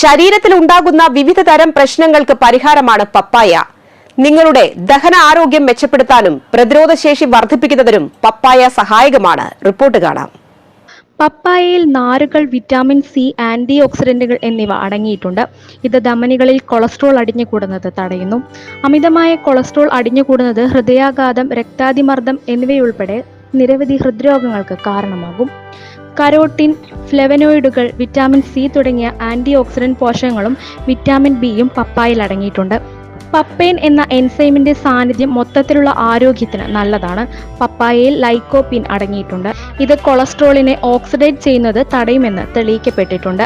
ശരീരത്തിൽ ഉണ്ടാകുന്ന വിവിധ തരം പ്രശ്നങ്ങൾക്ക് പരിഹാരമാണ് പപ്പായ. നിങ്ങളുടെ ദഹന ആരോഗ്യം മെച്ചപ്പെടുത്താനും പ്രതിരോധശേഷി വർദ്ധിപ്പിക്കുന്നതിനും പപ്പായ സഹായകമാണ്. റിപ്പോർട്ട് കാണാം. പപ്പായയിൽ നാരുകൾ വിറ്റാമിൻ സി ആന്റി ഓക്സിഡന്റുകൾ എന്നിവ അടങ്ങിയിട്ടുണ്ട്. ഇത് ധമനികളിൽ കൊളസ്ട്രോൾ അടിഞ്ഞു കൂടുന്നത് തടയുന്നു. അമിതമായ കൊളസ്ട്രോൾ അടിഞ്ഞു കൂടുന്നത് ഹൃദയാഘാതം രക്താതിമർദ്ദം എന്നിവയുൾപ്പെടെ നിരവധി ഹൃദ്രോഗങ്ങൾക്ക് കാരണമാകും. കരോട്ടിൻ ഫ്ലെവനോയിഡുകൾ വിറ്റാമിൻ സി തുടങ്ങിയ ആന്റി ഓക്സിഡന്റ് പോഷകങ്ങളും വിറ്റാമിൻ ബിയും പപ്പായയിൽ അടങ്ങിയിട്ടുണ്ട്. പപ്പൈൻ എന്ന എൻസൈമിന്റെ സാന്നിധ്യം മൊത്തത്തിലുള്ള ആരോഗ്യത്തിന് നല്ലതാണ്. പപ്പായയിൽ ലൈക്കോപ്പിൻ അടങ്ങിയിട്ടുണ്ട്. ഇത് കൊളസ്ട്രോളിനെ ഓക്സിഡേറ്റ് ചെയ്യുന്നത് തടയുമെന്ന് തെളിയിക്കപ്പെട്ടിട്ടുണ്ട്.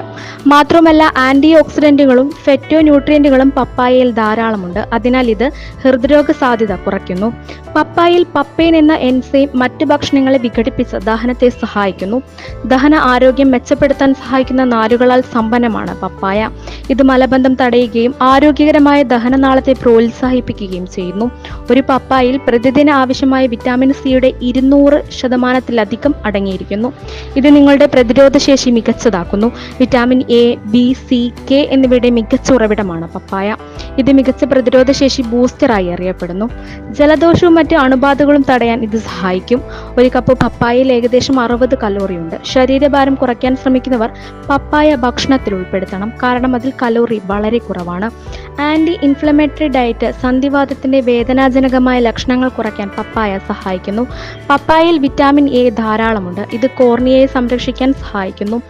മാത്രമല്ല ആന്റി ഓക്സിഡന്റുകളും ഫെറ്റോ ന്യൂട്രിയന്റുകളും പപ്പായയിൽ ധാരാളമുണ്ട്. അതിനാൽ ഇത് ഹൃദ്രോഗ സാധ്യത കുറയ്ക്കുന്നു. പപ്പായയിൽ പപ്പൈൻ എന്ന എൻസൈം മറ്റ് ഭക്ഷണങ്ങളെ വിഘടിപ്പിച്ച് ദഹനത്തെ സഹായിക്കുന്നു. ദഹന ആരോഗ്യം മെച്ചപ്പെടുത്താൻ സഹായിക്കുന്ന നാരുകളാൽ സമ്പന്നമാണ് പപ്പായ. ഇത് മലബന്ധം തടയുകയും ആരോഗ്യകരമായ ദഹനനാളത്തെ പ്രോത്സാഹിപ്പിക്കുകയും ചെയ്യുന്നു. ഒരു പപ്പായിൽ പ്രതിദിന ആവശ്യമായ വിറ്റാമിൻ സിയുടെ ഇരുന്നൂറ് ശതമാനത്തിലധികം അടങ്ങിയിരിക്കുന്നു. ഇത് നിങ്ങളുടെ പ്രതിരോധശേഷി മികച്ചതാക്കുന്നു. Vitamin A B C K എന്നിവയുടെ മികച്ച ഉറവിടമാണ് പപ്പായ. ഇത് മികച്ച പ്രതിരോധശേഷി ബൂസ്റ്ററായി അറിയപ്പെടുന്നു. ജലദോഷവും മറ്റ് അണുബാധകളും തടയാൻ ഇത് സഹായിക്കും. ഒരു കപ്പ് പപ്പായയിൽ ഏകദേശം അറുപത് കലോറിയുണ്ട്. ശരീരഭാരം കുറയ്ക്കാൻ ശ്രമിക്കുന്നവർ പപ്പായ ഭക്ഷണത്തിൽ ഉൾപ്പെടുത്തണം. കാരണം അതിൽ കലോറി വളരെ കുറവാണ്. ആന്റി ഇൻഫ്ലമേറ്ററി ഡയറ്റ് സന്ധിവാതത്തിന്റെ വേദനാജനകമായ ലക്ഷണങ്ങൾ കുറയ്ക്കാൻ പപ്പായ സഹായിക്കുന്നു. പപ്പായയിൽ വിറ്റാമിൻ എ ധാരാളമുണ്ട്. ഇത് കോർണിയയെ സംരക്ഷിക്കാൻ സഹായിക്കുന്നു.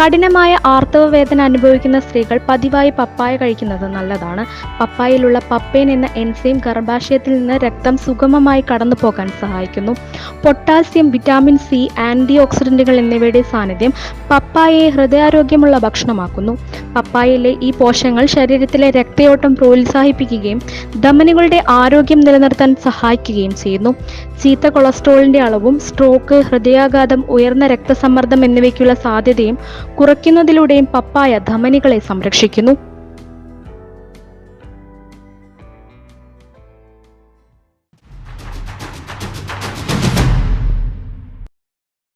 കഠിനമായ ആർത്തവ വേദന അനുഭവിക്കുന്ന സ്ത്രീകൾ പതിവായി പപ്പായ കഴിക്കുന്നത് നല്ലതാണ്. പപ്പായയിലുള്ള പപ്പേൻ എന്ന എൻസൈം ഗർഭാശയത്തിൽ നിന്ന് രക്തം സുഗമമായി കടന്നു പോകാൻ സഹായിക്കുന്നു. പൊട്ടാസ്യം വിറ്റാമിൻ സി ആന്റി ഓക്സിഡന്റുകൾ എന്നിവയുടെ സാന്നിധ്യം പപ്പായയെ ഹൃദയാരോഗ്യമുള്ള ഭക്ഷണമാക്കുന്നു. പപ്പായയിലെ ഈ പോഷകങ്ങൾ ശരീരത്തിലെ രക്തയോട്ടം പ്രോത്സാഹിപ്പിക്കുകയും ധമനികളുടെ ആരോഗ്യം നിലനിർത്താൻ സഹായിക്കുകയും ചെയ്യുന്നു. ചീത്ത കൊളസ്ട്രോളിന്റെ അളവും സ്ട്രോക്ക് ഹൃദയാഘാതം ഉയർന്ന രക്തസമ്മർദ്ദം എന്നിവയ്ക്കുള്ള സാധ്യതയും കുറയ്ക്കുന്നതിലൂടെയും പപ്പായ ധമനികളെ സംരക്ഷിക്കുന്നു.